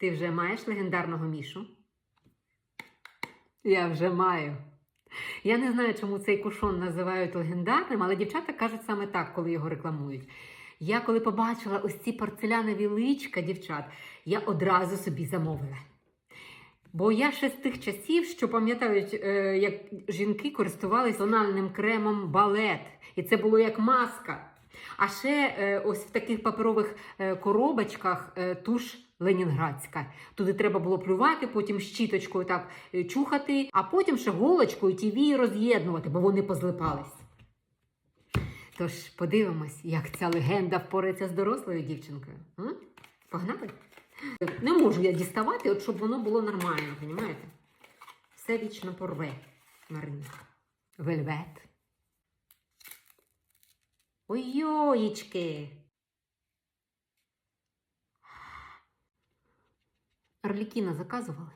Ти вже маєш легендарного мішу? Я вже маю. Я не знаю, чому цей кушон називають легендарним, але дівчата кажуть саме так, коли його рекламують. Я коли побачила ось ці порцелянові личка дівчат, я одразу собі замовила. Бо я ще з тих часів, що пам'ятають, е, як жінки користувалися тональним кремом балет, і це було як маска. А ще е, ось в таких паперових е, коробочках е, туш ленінградська. Туди треба було плювати, потім щіточкою так чухати, а потім ще голочкою ті вії роз'єднувати, бо вони позлипались. Тож подивимось, як ця легенда впорається з дорослою дівчинкою. М? Погнали? Не можу я діставати, от щоб воно було нормально, розумієте? Все вічно порве, Маринка. Вельвет. Ой-йоїчки. Орлікіна заказували?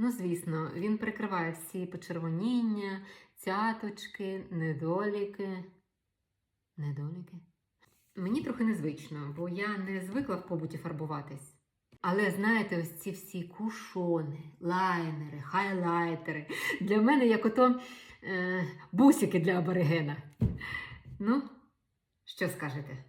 Ну, звісно, він прикриває всі почервоніння, цяточки, недоліки. Недоліки? Мені трохи незвично, бо я не звикла в побуті фарбуватись. Але знаєте, ось ці всі кушони, лайнери, хайлайтери для мене як ото е, бусики для аборигена. Ну, що скажете?